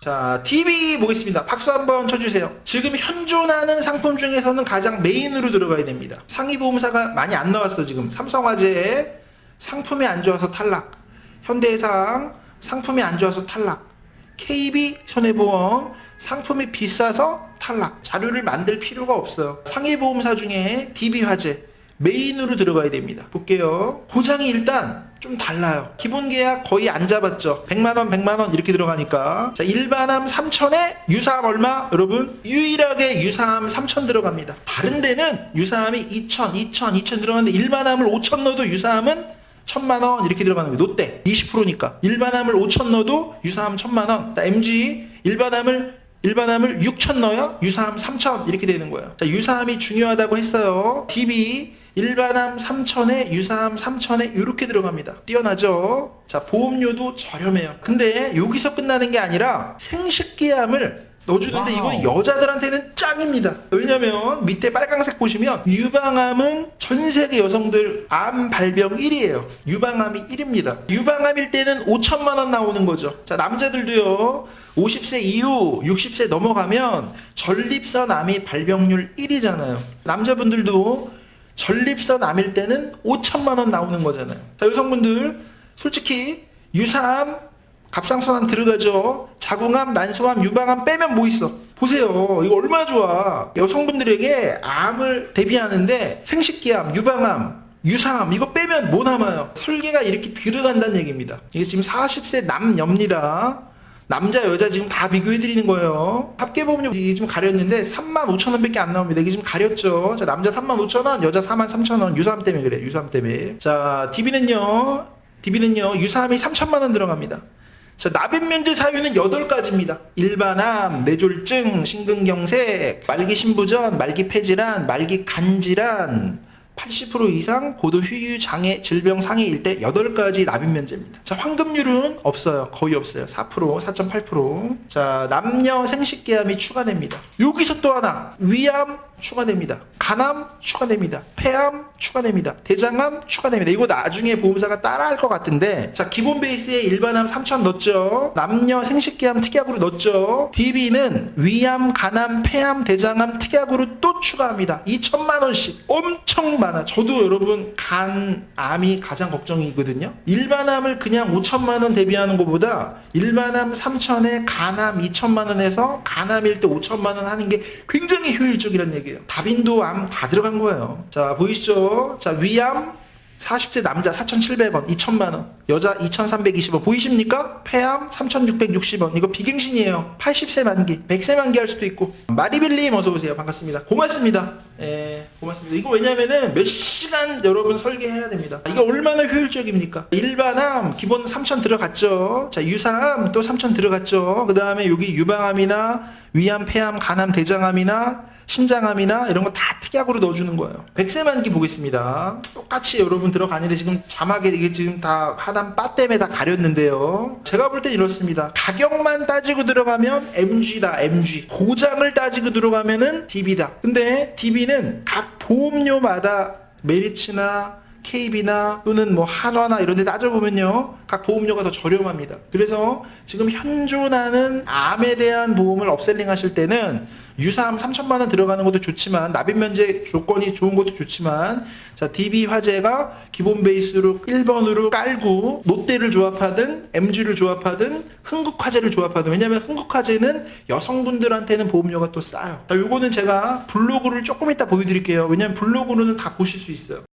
자, TV 보겠습니다. 박수 한번 쳐주세요. 지금 현존하는 상품 중에서는 가장 메인으로 들어가야 됩니다. 상위 보험사가 많이 안 나왔어, 지금. 삼성화재 상품이 안 좋아서 탈락. 현대해상 상품이 안 좋아서 탈락. KB 손해보험 상품이 비싸서 탈락. 자료를 만들 필요가 없어요. 상위 보험사 중에 DB화재 메인으로 들어가야 됩니다. 볼게요. 보장이 일단 좀 달라요. 기본 계약 거의 안 잡았죠. 100만원, 100만원 이렇게 들어가니까. 자, 일반암 3천에 유사암 얼마? 여러분, 유일하게 유사암 3천 들어갑니다. 다른 데는 유사암이 2천, 2천, 2천 들어가는데 일반암을 5천 넣어도 유사암은 천만 원 이렇게 들어가는 거예요. 롯데 20%니까 일반암을 5천 넣어도 유사암 천만 원. 자, MG 일반암을 일반암을 6천 넣어요. 유사암 3천 이렇게 되는 거예요. 자, 유사암이 중요하다고 했어요. DB 일반암 3천에 유사암 3천에 이렇게 들어갑니다. 뛰어나죠? 자, 보험료도 저렴해요. 근데 여기서 끝나는 게 아니라 생식기암을 넣어주는데. 이건 여자들한테는 짱입니다. 왜냐면 밑에 빨간색 보시면 유방암은 전 세계 여성들 암 발병 1위에요. 유방암이 1위입니다. 유방암일 때는 5천만 원 나오는 거죠. 자 남자들도요. 50세 이후 60세 넘어가면 전립선 암이 발병률 1위잖아요. 남자분들도 전립선 암일 때는 5천만 원 나오는 거잖아요. 자 여성분들 솔직히 유사암 갑상선암 들어가죠. 자궁암, 난소암, 유방암 빼면 뭐 있어? 보세요. 이거 얼마나 좋아. 여성분들에게 암을 대비하는데 생식기암, 유방암, 유사암 이거 빼면 뭐 남아요? 설계가 이렇게 들어간다는 얘기입니다. 이게 지금 40세 남녀입니다. 남자 여자 지금 다 비교해 드리는 거예요. 합계 보험료 이게 좀 가렸는데 3만 5천 원밖에 안 나옵니다. 이게 지금 가렸죠. 자 남자 3만 5천 원, 여자 4만 3천 원. 유사암 때문에 그래. 유사암 때문에. 자 DB는요. DB는요. 유사암이 3천만 원 들어갑니다. 자, 납입 면제 사유는 8가지입니다. 일반암, 뇌졸중, 심근경색, 말기 신부전, 말기 폐질환, 말기 간질환, 80% 이상 고도 휴유 장애 질병 상해일 때 8가지 납입 면제입니다. 자, 환급률은 없어요. 거의 없어요. 4%, 4.8%. 자, 남녀 생식기암이 추가됩니다. 여기서 또 하나. 위암 추가됩니다. 간암 추가됩니다. 폐암 추가됩니다. 대장암 추가됩니다. 이거 나중에 보험사가 따라할 것 같은데 자 기본 베이스에 일반암 3천 넣었죠. 남녀 생식기암 특약으로 넣었죠. DB는 위암, 간암, 폐암, 대장암 특약으로 또 추가합니다. 2천만 원씩 엄청 많아. 저도 여러분 간암이 가장 걱정이거든요. 일반암을 그냥 5천만 원 대비하는 것보다 일반암 3천에 간암 2천만 원에서 간암일 때 5천만 원 하는 게 굉장히 효율적이라는 얘기예요. 다빈도 암다 들어간 거예요. 자 보이시죠? 자 위암 40세 남자 4,700원, 2천만 원. 여자 2,320원. 보이십니까? 폐암 3,660원. 이거 비갱신이에요. 80세 만기, 100세 만기 할 수도 있고. 마리빌님 어서 오세요. 반갑습니다. 고맙습니다. 예, 고맙습니다. 이거 왜냐면은 몇 시간 여러분 설계해야 됩니다. 이거 얼마나 효율적입니까? 일반암 기본 3,000 들어갔죠. 자, 유사암 또 3,000 들어갔죠. 그 다음에 여기 유방암이나 위암, 폐암, 간암, 대장암이나 신장암이나 이런 거 다 특약으로 넣어주는 거예요. 백세 만기 보겠습니다. 똑같이 여러분 들어가는데 지금 자막에 이게 지금 다 하단 바 때문에 다 가렸는데요. 제가 볼 땐 이렇습니다. 가격만 따지고 들어가면 MG다, MG. 보장을 따지고 들어가면은 DB다. 근데 DB는 각 보험료마다 메리츠나 KB나 또는 뭐 한화나 이런 데 따져보면요. 각 보험료가 더 저렴합니다. 그래서 지금 현존하는 암에 대한 보험을 업셀링 하실 때는 유사암 3천만 원 들어가는 것도 좋지만 납입 면제 조건이 좋은 것도 좋지만 자 DB 화재가 기본 베이스로 1번으로 깔고 롯데를 조합하든 MG를 조합하든 흥국 화재를 조합하든 왜냐면 흥국 화재는 여성분들한테는 보험료가 또 싸요. 자, 요거는 제가 블로그를 조금 이따 보여드릴게요. 왜냐면 블로그로는 다 보실 수 있어요.